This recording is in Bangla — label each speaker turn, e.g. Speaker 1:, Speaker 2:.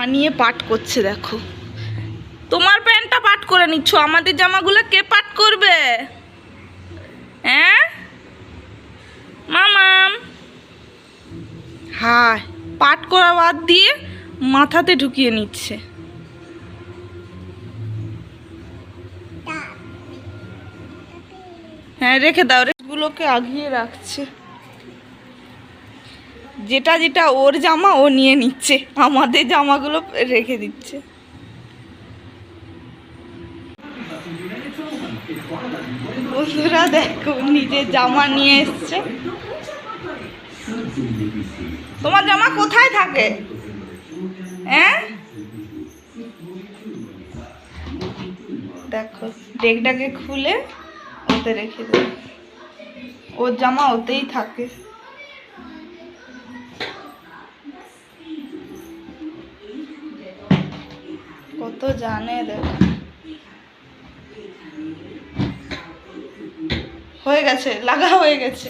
Speaker 1: জামা নিয়ে পাট করছে, দেখো। তোমার প্যান্টটা পাট করে নিচ্ছ, আমাদের জামাগুলো কে পাট করবে? হ্যাঁ? মামাম। হায় পাট করা বাদ দিয়ে মাথাতে ঢুকিয়ে নিচ্ছে। হ্যাঁ রেখে দাও, রেগুলোকে আগিয়ে রাখছে। যেটা যেটা ওর জামা, ও নিয়ে নিচ্ছে। আমাদের জামাগুলো রেখে দিচ্ছে। বন্ধুরা, দেখো, নিজের জামা নিয়ে এসছে। তোমার জামা কোথায় থাকে? হ্যাঁ? দেখো, ডেকটাকে খুলে ওতে রেখে দেবে ওর জামা ওতেই থাকে। কত জানে দেখো হয়ে গেছে লাগা হয়ে গেছে।